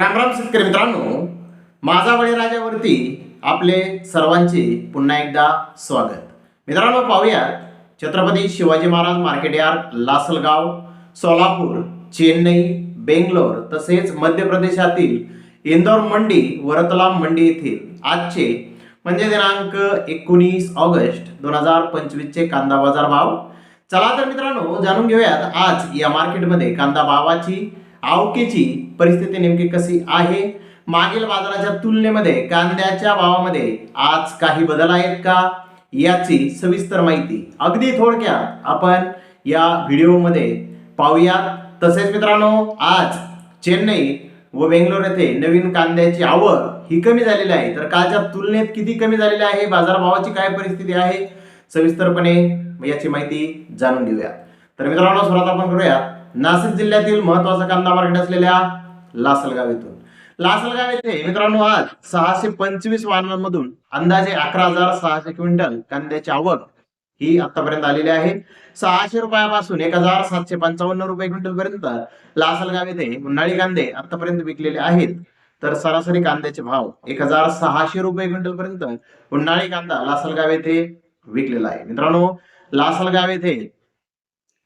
रामराम शेतकरी मित्रांनो माझा बळीराजावरती आपले सर्वांचे पुन्हा एकदा स्वागत. मित्रांनो पाहूयात छत्रपती शिवाजी महाराज मार्केट यार्ड लासलगाव सोलापूर चेन्नई बेंगलोर तसेच मध्य प्रदेशातील इंदोर मंडी वरतलाम मंडी येथील आजचे म्हणजे दिनांक एकोणीस ऑगस्ट दोन हजार पंचवीसचे कांदा बाजार भाव. चला तर मित्रांनो जाणून घेऊयात आज या मार्केटमध्ये कांदा भावाची आवकेची परिस्थिती नेमकी कशी आहे? मागील बाजाराच्या तुलनेमध्ये कांद्याच्या भावामध्ये आज काही बदल आहेत का? याची सविस्तर माहिती अगदी थोडक्यात आपण या व्हिडिओमध्ये पाहूयात. तसेच मित्रांनो आज चेन्नई व बेंगलोर येथे नवीन कांद्याची आवक ही कमी झालेली आहे. तर कालच्या तुलनेत किती कमी झालेली आहे? बाजारभावाची काय परिस्थिती आहे? सविस्तरपणे याची माहिती जाणून घेऊया. तर मित्रांनो सुरुवात आपण करूया नाशिक जिल्ह्यातील महत्त्वाचा कांदा मार्केट असलेल्या लासलगाव येथून लासलगाव येथे मित्रांनो आज सहाशे पंचवीस वाहनांमधून अंदाजे अकरा हजार सहाशे क्विंटल कांद्याची आवक ही आतापर्यंत आलेली आहे. सहाशे रुपयापासून एक हजार सातशे पंचावन्न रुपये क्विंटल पर्यंत लासलगाव येथे उन्हाळी कांदे आतापर्यंत विकलेले आहेत. तर सरासरी कांद्याचे भाव एक हजार सहाशे रुपये क्विंटल पर्यंत उन्हाळी कांदा लासलगाव येथे विकलेला आहे. मित्रांनो लासलगाव येथे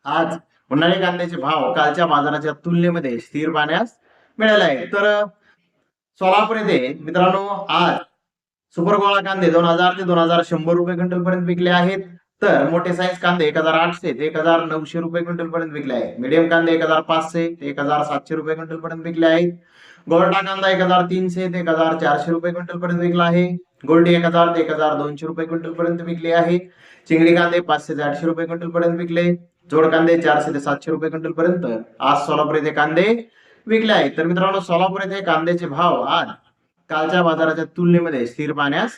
आज उन्हाळी कांद्याचे भाव कालच्या बाजाराच्या तुलनेमध्ये स्थिर पाहण्यास मिळाले आहे तर सोलापूर येथे मित्रांनो आज सुपर गोळा कांदे दोन हजार ते दोन हजार शंभर रुपये क्विंटल पर्यंत विकले आहेत. तर मोठे साईज कांदे एक हजार आठशे ते एक हजार नऊशे रुपये क्विंटल पर्यंत विकले आहेत. मिडियम कांदे एक हजार पाचशे ते एक हजार सातशे रुपये क्विंटल पर्यंत विकले आहेत. गोरटा कांदा एक हजार तीनशे ते एक हजार चारशे रुपये क्विंटल पर्यंत विकला आहे. गोल्डी एक हजार ते एक हजार दोनशे रुपये क्विंटल पर्यंत विकले आहे. चिंगडी कांदे पाचशे ते आठशे रुपये क्विंटल पर्यंत विकले. जोड कांदे चारशे ते सातशे रुपये क्विंटल पर्यंत. आज सोलापूर येथे कांदे विकले आहेत. तर मित्रांनो सोलापूर येथे कांद्याचे भाव आज कालच्या बाजाराच्या तुलनेमध्ये स्थिर पाहण्यास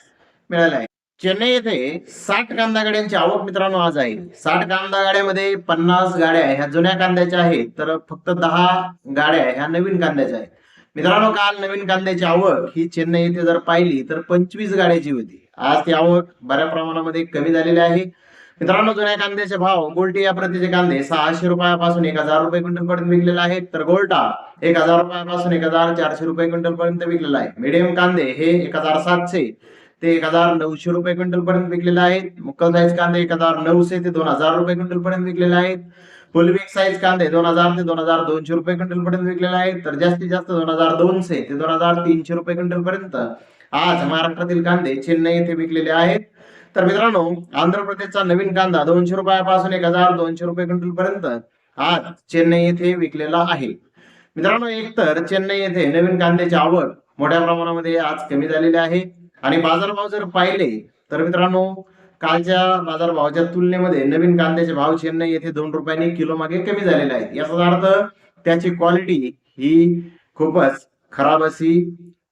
मिळाले आहे चेन्नई येथे साठ कांदा गाड्यांची आवक मित्रांनो आज आहे. साठ कांदा गाड्यामध्ये पन्नास गाड्या ह्या जुन्या कांद्याच्या आहेत. तर फक्त दहा गाड्या ह्या नवीन कांद्याच्या आहेत. मित्रांनो काल नवीन कांद्याची आवक ही चेन्नई येथे जर पाहिली तर पंचवीस गाड्याची होती. आज ती आवक बऱ्या प्रमाणामध्ये कमी झालेली आहे. मित्रांनो जुन्या कांद्याचे भाव गोल्टी या प्रतीचे कांदे सहाशे रुपयापासून एक हजार रुपये क्विंटल पर्यंत विकलेला आहे तर गोल्टा एक हजार रुपयापासून एक हजार चारशे रुपये क्विंटल पर्यंत विकलेला आहे. मिडियम कांदे हे एक हजार सातशे ते एक हजार नऊशे रुपये क्विंटल पर्यंत विकलेले आहेत. मुक्कल साईज कांदे एक हजार नऊशे ते दोन हजार रुपये क्विंटल पर्यंत विकलेले आहेत. फुल साईज कांदे दोन हजार ते दोन हजार दोनशे रुपये क्विंटल पर्यंत विकलेले आहेत. तर जास्तीत जास्त दोन हजार दोनशे ते दोन हजार तीनशे रुपये क्विंटल पर्यंत आज महाराष्ट्रातील कांदे चेन्नई येथे विकलेले आहेत. तर मित्रांनो आंध्र प्रदेशचा नवीन कांदा दोनशे रुपयापासून एक हजार दोनशे रुपये क्विंटल पर्यंत आज चेन्नई येथे विकलेला आहे. मित्रांनो एक तर चेन्नई येथे नवीन कांद्याची आवड मोठ्या प्रमाणामध्ये आज कमी झालेली आहे. आणि बाजारभाव जर पाहिले तर मित्रांनो कालच्या बाजारभावाच्या तुलनेमध्ये नवीन कांद्याचे भाव चेन्नई येथे दोन रुपयांनी किलो मागे कमी झालेले आहेत. याचा अर्थ त्याची क्वालिटी ही खूपच खराब अशी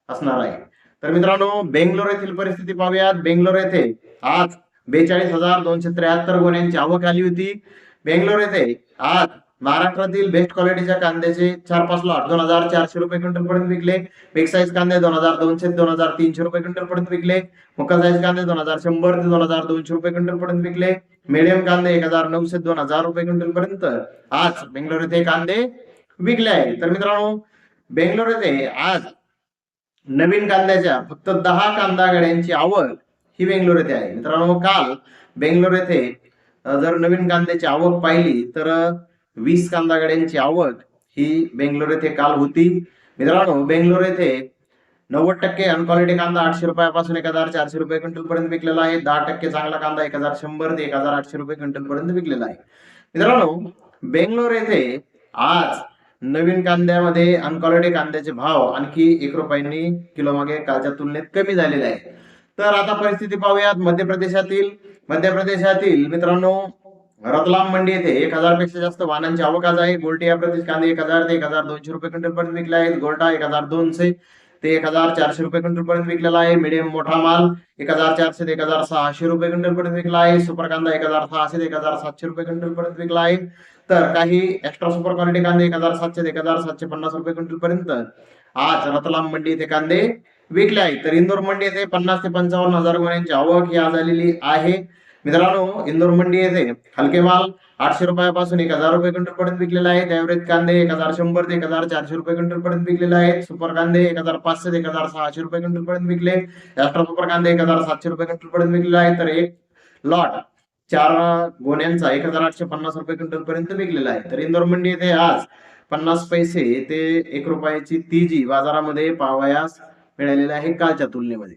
असणार आहे. तर मित्रांनो बेंगलोर येथील परिस्थिती पाहूयात. बेंगलोर येथे आज बेचाळीस हजार दोनशे त्र्याहत्तर गुन्ह्यांची आवक आली होती. बेंगलोर येथे आज महाराष्ट्रातील बेस्ट क्वालिटीच्या कांद्याचे चार पाच लॉट दोन हजार चारशे रुपये क्विंटल पर्यंत विकले. बिग साईज कांदे दोन हजार दोनशे दोन हजार तीनशे रुपये क्विंटल पर्यंत विकले. मुक्का साईज कांदे दोन हजार शंभर ते दोन हजार दोनशे रुपये क्विंटल पर्यंत विकले. मिडियम कांदे एक हजार नऊशे दोन हजार रुपये क्विंटल पर्यंत आज बेंगलोर येथे कांदे विकले आहे तर मित्रांनो बेंगलोर येथे आज नवीन कांद्याच्या फक्त दहा कांदा गाड्यांची आवक ही बेंगलोर येथे आहे. मित्रांनो काल बेंगलोर येथे जर नवीन कांद्याची आवक पाहिली तर वीस कांदा गाड्यांची आवक ही बेंगलोर येथे काल होती. मित्रांनो बेंगलोर येथे नव्वद टक्के अनक्वालिटी कांदा आठशे रुपयापासून एक हजार चारशे रुपये क्विंटल पर्यंत विकलेला आहे. दहा टक्के चांगला कांदा एक हजार शंभर ते एक हजार आठशे रुपये क्विंटल पर्यंत विकलेला आहे. मित्रांनो बेंगलोर येथे आज नवीन कांद्यामध्ये अनक्वालिटी कांद्याचे भाव आणखी एक रुपयांनी किलो मागे कालच्या तुलनेत कमी झालेले आहे. तर आता परिस्थिती पाहूयात. मध्य प्रदेशातील मध्य प्रदेशातील मित्रांनो रतलाम मंडी येथे एक हजारपेक्षा जास्त वाहनांची आवक आज आहे. गोल्टी या प्रदेश कांदे एक हजार ते एक हजार दोनशे रुपये क्विंटल पर्यंत विकले आहेत. गोल्टा एक हजार दोनशे ते एक हजार चारशे रुपये क्विंटल पर्यंत विकलेला आहे. मिडियम मोठा माल एक हजार चारशे ते एक हजार सहाशे रुपये क्विंटल पर्यंत विकला आहे. सुपर कांदा एक हजार सहाशे ते एक हजार सातशे रुपये क्विंटल पर्यंत विकला आहे. तर काही एक्स्ट्रा सुपर क्वालिटी कांदे एक हजार सातशे ते एक हजार सातशे पन्नास रुपये क्विंटल पर्यंत आज रतलाम मंडी येथे कांदे विकले आहेत. तर इंदोर मंडी येथे पन्नास ते पंचावन्न हजार गुन्ह्यांची आवक ही आज आलेली आहे. मित्रांनो इंदोर मंडी येथे हलके माल आठशे रुपयापासून एक हजार रुपये क्विंटल पर्यंत विकलेले आहेत एव्हरेज कांदे एक हजार शंभर ते एक हजार चारशे रुपये क्विंटल पर्यंत विकलेले आहेत. सुपर कांदे एक हजार पाचशे ते एक हजार सहाशे रुपये क्विंटल पर्यंत विकले. एक्स्ट्रा सुपर कांदे एक हजार सातशे रुपये क्विंटल पर्यंत विकलेला आहे तर एक लॉट चार गोण्यांचा एक हजार आठशे पन्नास रुपये क्विंटल पर्यंत विकलेला आहे. तर इंदोर मंडी येथे आज पन्नास पैसे ते एक रुपयाची तीजी बाजारामध्ये पावयास मिळालेले आहे कालच्या तुलनेमध्ये.